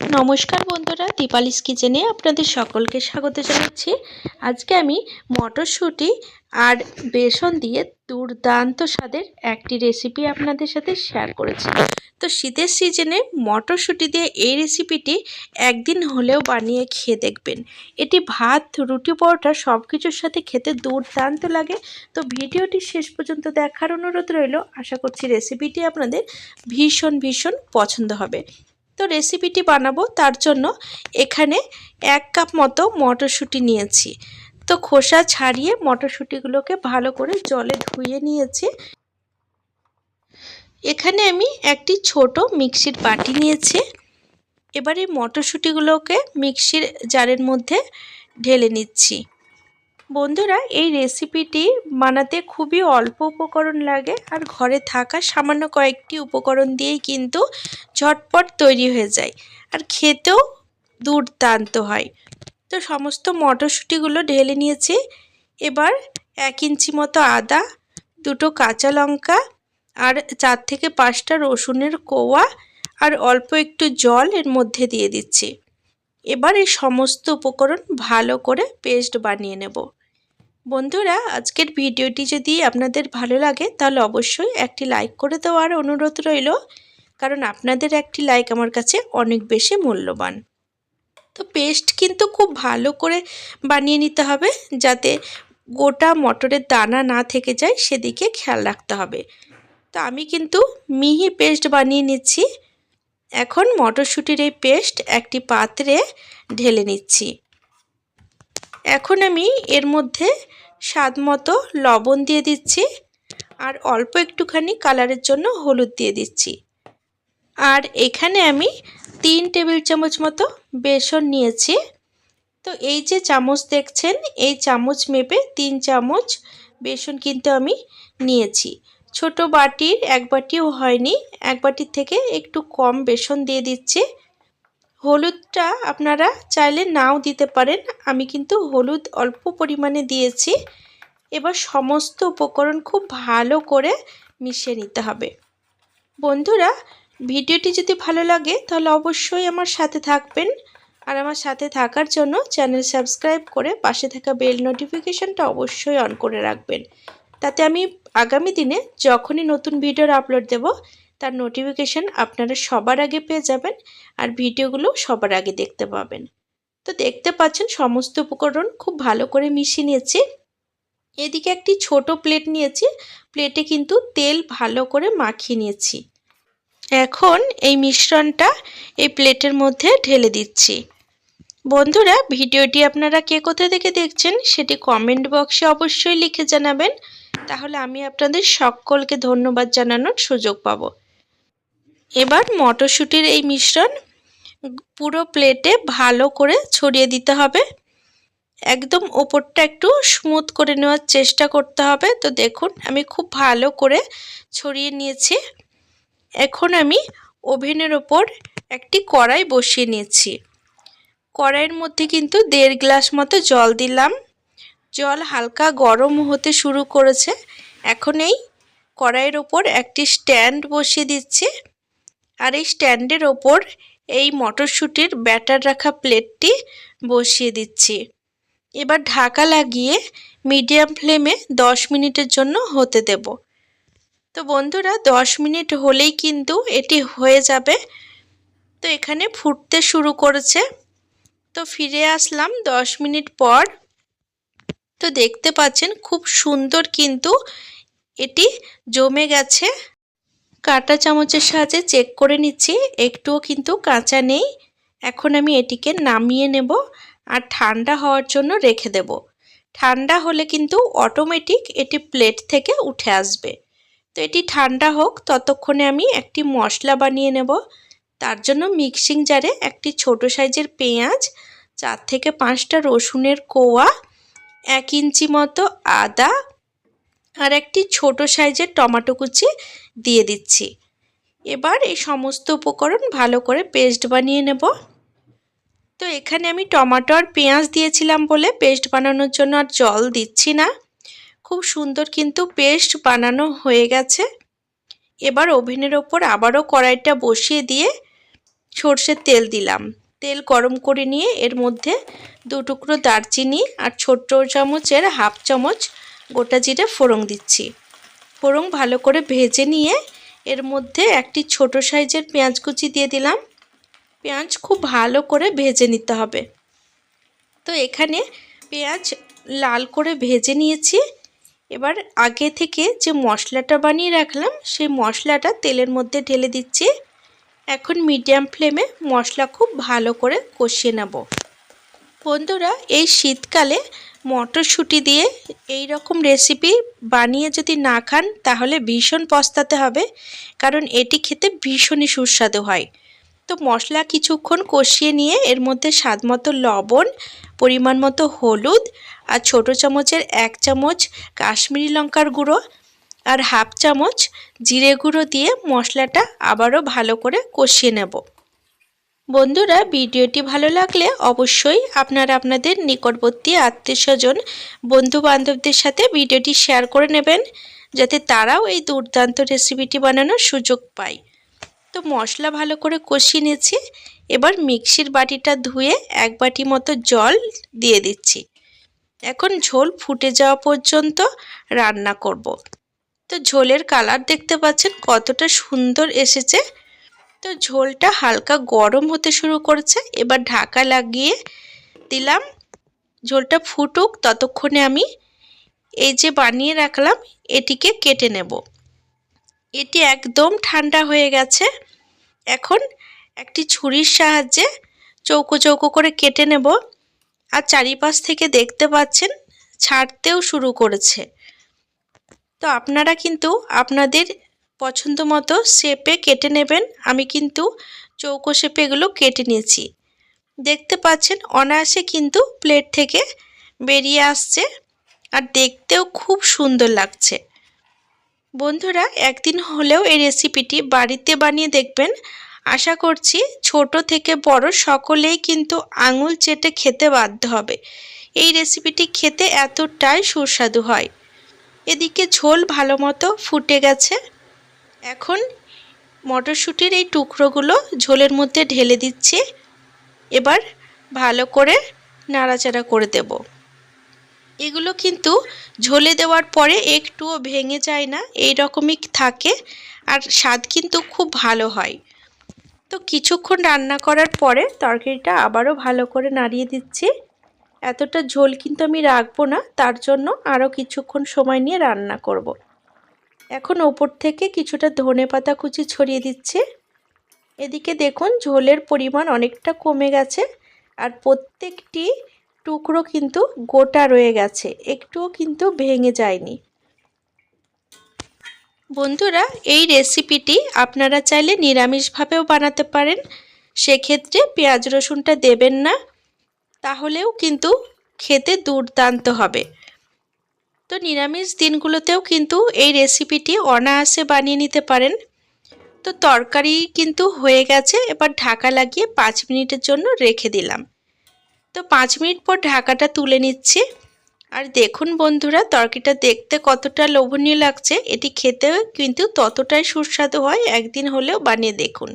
নমস্কার বন্ধুরা, দীপালিস কিচেনে আপনাদের সকলকে স্বাগত জানাচ্ছি। আজকে আমি মটরশুঁটি আর বেসন দিয়ে দুর্দান্ত স্বাদের একটি রেসিপি আপনাদের সাথে শেয়ার করেছি। তো শীতের সিজনে মটরশুঁটি দিয়ে এই রেসিপিটি একদিন হলেও বানিয়ে খেয়ে দেখবেন। এটি ভাত, রুটি, পরোটা সব কিছুর সাথে খেতে দুর্দান্ত লাগে। তো ভিডিওটি শেষ পর্যন্ত দেখার অনুরোধ রইল। আশা করছি রেসিপিটি আপনাদের ভীষণ ভীষণ পছন্দ হবে। তো রেসিপিটি বানাবো, তার জন্য এখানে এক কাপ মতো মটরশুঁটি নিয়েছি। তো খোসা ছাড়িয়ে মটরশুঁটিগুলোকে ভালো করে জলে ধুয়ে নিয়েছি। এখানে আমি একটি ছোট মিক্সির বাটি নিয়েছি। এবার মটরশুঁটিগুলোকে মিক্সির জারের মধ্যে ঢেলে নিচ্ছি। বন্ধুরা, এই রেসিপিটি বানাতে খুবই অল্প উপকরণ লাগে আর ঘরে থাকা সামান্য কয়েকটি উপকরণ দিয়েই কিন্তু ঝটপট তৈরি হয়ে যায় আর খেতেও দুর্দান্ত হয়। তো সমস্ত মটরশুঁটিগুলো ঢেলে নিয়েছি। এবার এক ইঞ্চি মতো আদা, দুটো কাঁচা লঙ্কা আর চার থেকে পাঁচটা রসুনের কোয়া আর অল্প একটু জল এর মধ্যে দিয়ে দিচ্ছি। এবার এই সমস্ত উপকরণ ভালো করে পেস্ট বানিয়ে নেব। বন্ধুরা, আজকের ভিডিওটি যদি আপনাদের ভালো লাগে, তাহলে অবশ্যই একটি লাইক করে দেওয়ার অনুরোধ রইল। কারণ আপনাদের একটি লাইক আমার কাছে অনেক বেশি মূল্যবান। তো পেস্ট কিন্তু খুব ভালো করে বানিয়ে নিতে হবে, যাতে গোটা মটরের দানা না থেকে যায়, সেদিকে খেয়াল রাখতে হবে। তো আমি কিন্তু মিহি পেস্ট বানিয়ে নিচ্ছি। এখন মটরশুঁটির এই পেস্ট একটি পাত্রে ঢেলে নিচ্ছি। এখন আমি এর মধ্যে স্বাদ মতো লবণ দিয়ে দিচ্ছি আর অল্প একটুখানি কালারের জন্য হলুদ দিয়ে দিচ্ছি। আর এখানে আমি তিন টেবিল চামচ মতো বেসন নিয়েছি। তো এই যে চামচ দেখছেন, এই চামচ মেপে তিন চামচ বেসন কিন্তু আমি নিয়েছি। ছোট বাটির এক বাটিও হয়নি, এক বাটির থেকে একটু কম বেসন দিয়ে দিচ্ছি। হলুদটা আপনারা চাইলে নাও দিতে পারেন। আমি কিন্তু হলুদ অল্প পরিমাণে দিয়েছি। এবার সমস্ত উপকরণ খুব ভালো করে মিশিয়ে নিতে হবে। বন্ধুরা, ভিডিওটি যদি ভালো লাগে, তাহলে অবশ্যই আমার সাথে থাকবেন। আর আমার সাথে থাকার জন্য চ্যানেল সাবস্ক্রাইব করে পাশে থাকা বেল নোটিফিকেশানটা অবশ্যই অন করে রাখবেন। তাতে আমি আগামী দিনে যখনই নতুন ভিডিওর আপলোড দেব তার নোটিফিকেশান আপনারা সবার আগে পেয়ে যাবেন আর ভিডিওগুলো সবার আগে দেখতে পাবেন। তো দেখতে পাচ্ছেন সমস্ত উপকরণ খুব ভালো করে মিশিয়ে নিয়েছি। এদিকে একটি ছোট প্লেট নিয়েছি। প্লেটে কিন্তু তেল ভালো করে মাখিয়ে নিয়েছি। এখন এই মিশ্রণটা এই প্লেটের মধ্যে ঢেলে দিচ্ছি। বন্ধুরা, ভিডিওটি আপনারা কে কোথা থেকে দেখছেন সেটি কমেন্ট বক্সে অবশ্যই লিখে জানাবেন। তাহলে আমি আপনাদের সকলকে ধন্যবাদ জানানোর সুযোগ পাবো। এবার মটরশুঁটির এই মিশ্রণ পুরো প্লেটে ভালো করে ছড়িয়ে দিতে হবে। একদম ওপরটা একটু স্মুথ করে নেওয়ার চেষ্টা করতে হবে। তো দেখুন, আমি খুব ভালো করে ছড়িয়ে নিয়েছি। এখন আমি ওভেনের ওপর একটি কড়াই বসিয়ে নিয়েছি। কড়াইয়ের মধ্যে কিন্তু দেড় গ্লাস মতো জল দিলাম। জল হালকা গরম হতে শুরু করেছে। এখন এই কড়াইয়ের ওপর একটি স্ট্যান্ড বসিয়ে দিচ্ছি। আর এই স্ট্যান্ডের ওপর এই মটরশুঁটির ব্যাটার রাখা প্লেটটি বসিয়ে দিচ্ছি। এবার ঢাকা লাগিয়ে মিডিয়াম ফ্লেমে দশ মিনিটের জন্য হতে দেব। তো বন্ধুরা, দশ মিনিট হলেই কিন্তু এটি হয়ে যাবে। তো এখানে ফুটতে শুরু করেছে। তো ফিরে আসলাম দশ মিনিট পর। তো দেখতে পাচ্ছেন খুব সুন্দর কিন্তু এটি জমে গেছে। কাটা চামচের সাহায্যে চেক করে নিচ্ছি। একটুও কিন্তু কাঁচা নেই। এখন আমি এটিকে নামিয়ে নেব আর ঠান্ডা হওয়ার জন্য রেখে দেব। ঠান্ডা হলে কিন্তু অটোমেটিক এটি প্লেট থেকে উঠে আসবে। তো এটি ঠান্ডা হোক, ততক্ষণে আমি একটি মশলা বানিয়ে নেব। তার জন্য মিক্সিং জারে একটি ছোট সাইজের পেঁয়াজ, চার থেকে পাঁচটা রসুনের কোয়া, এক ইঞ্চি মতো আদা আর একটি ছোট সাইজের টমেটো কুচি দিয়ে দিচ্ছি। এবার এই সমস্ত উপকরণ ভালো করে পেস্ট বানিয়ে নেব। তো এখানে আমি টমেটো আর পেঁয়াজ দিয়েছিলাম বলে পেস্ট বানানোর জন্য আর জল দিচ্ছি না। খুব সুন্দর কিন্তু পেস্ট বানানো হয়ে গেছে। এবার ওভেনের ওপর আবারও কড়াইটা বসিয়ে দিয়ে সর্ষের তেল দিলাম। তেল গরম করে নিয়ে এর মধ্যে দু টুকরো দারচিনি আর ছোট্ট চামচের হাফ চামচ গোটা জিরে ফোড়ন দিচ্ছি। ফোড়ন ভালো করে ভেজে নিয়ে এর মধ্যে একটি ছোট সাইজের পেঁয়াজ কুচি দিয়ে দিলাম। পেঁয়াজ খুব ভালো করে ভেজে নিতে হবে। তো এখানে পেঁয়াজ লাল করে ভেজে নিয়েছি। এবার আগে থেকে যে মশলাটা বানিয়ে রাখলাম, সেই মশলাটা তেলের মধ্যে ঢেলে দিচ্ছি। এখন মিডিয়াম ফ্লেমে মশলা খুব ভালো করে কষিয়ে নেব। বন্ধুরা, এই শীতকালে মটরশুঁটি দিয়ে এই রকম রেসিপি বানিয়ে যদি না খান, তাহলে ভীষণ পস্তাতে হবে, কারণ এটি খেতে ভীষণই সুস্বাদু হয়। তো মশলা কিছুক্ষণ কষিয়ে নিয়ে এর মধ্যে স্বাদ মতো লবণ, পরিমাণ মতো হলুদ আর ছোট চামচের এক চামচ কাশ্মীরি লঙ্কার গুঁড়ো আর হাফ চামচ জিরে গুঁড়ো দিয়ে মশলাটা আবারও ভালো করে কষিয়ে নেব। বন্ধুরা, ভিডিওটি ভালো লাগলে অবশ্যই আপনারা আপনাদের নিকটবর্তী আত্মীয় স্বজন বন্ধু বান্ধবদের সাথে ভিডিওটি শেয়ার করে নেবেন, যাতে তারাও এই দুর্দান্ত রেসিপিটি বানানোর সুযোগ পায়। তো মশলা ভালো করে কষিয়ে নিয়েছি, এবার মিক্সির বাটিটা ধুয়ে এক বাটি মতো জল দিয়ে দিচ্ছি। এখন ঝোল ফুটে যাওয়া পর্যন্ত রান্না করব। তো ঝোলের কালার দেখতে পাচ্ছেন কতটা সুন্দর এসেছে। তো ঝোলটা হালকা গরম হতে শুরু করেছে। এবার ঢাকা লাগিয়ে দিলাম। ঝোলটা ফুটুক, ততক্ষণে আমি এই যে বানিয়ে রাখলাম, এটিকে কেটে নেব। এটি একদম ঠান্ডা হয়ে গেছে। এখন একটি ছুরির সাহায্যে চৌকো চৌকো করে কেটে নেব। আর চারিপাশ থেকে দেখতে পাচ্ছেন, ছাড়তেও শুরু করেছে। তো আপনারা কিন্তু আপনাদের পছন্দ মতো শেপে কেটে নেবেন। আমি কিন্তু চৌকো শেপে এগুলো কেটে নিয়েছি। দেখতে পাচ্ছেন, অনায়াসে কিন্তু প্লেট থেকে বেরিয়ে আসছে আর দেখতেও খুব সুন্দর লাগছে। বন্ধুরা, একদিন হলেও এই রেসিপিটি বাড়িতে বানিয়ে দেখবেন। আশা করছি ছোট থেকে বড় সকলেই কিন্তু আঙুল চেটে খেতে বাধ্য হবে। এই রেসিপিটি খেতে এতটাই সুস্বাদু হয়। এদিকে ঝোল ভালো মতো ফুটে গেছে। এখন মটরশুঁটির এই টুকরোগুলো ঝোলের মধ্যে ঢেলে দিচ্ছি। এবার ভালো করে নাড়াচাড়া করে দেব। এগুলো কিন্তু ঝোলে দেওয়ার পরে একটুও ভেঙে যায় না এই রকমই থাকে আর স্বাদ কিন্তু খুব ভালো হয়। তো কিছুক্ষণ রান্না করার পরে তরকারিটা আবারও ভালো করে নাড়িয়ে দিচ্ছি। এতটা ঝোল কিন্তু আমি রাখব না, তার জন্য আরও কিছুক্ষণ সময় নিয়ে রান্না করব। এখন ওপর থেকে কিছুটা ধনে পাতা কুচি ছড়িয়ে দিচ্ছে। এদিকে দেখুন, ঝোলের পরিমাণ অনেকটা কমে গেছে আর প্রত্যেকটি টুকরো কিন্তু গোটা রয়ে গেছে, একটুও কিন্তু ভেঙে যায়নি। বন্ধুরা, এই রেসিপিটি আপনারা চাইলে নিরামিষভাবেও বানাতে পারেন। সেক্ষেত্রে পেঁয়াজ রসুনটা দেবেন না, তাহলেও কিন্তু খেতে দুর্দান্ত হবে। তো নিরামিষ দিনগুলোতেও কিন্তু এই রেসিপিটি অনায়াসে বানিয়ে নিতে পারেন। তো তরকারি কিন্তু হয়ে গেছে, এবার ঢাকা লাগিয়ে পাঁচ মিনিটের জন্য রেখে দিলাম। তো পাঁচ মিনিট পর ঢাকাটা তুলে নিচ্ছি। আর দেখুন বন্ধুরা, তরকারিটা দেখতে কতটা লোভনীয় লাগছে। এটি খেতেও কিন্তু ততটাই সুস্বাদু হয়, একদিন হলেও বানিয়ে দেখুন।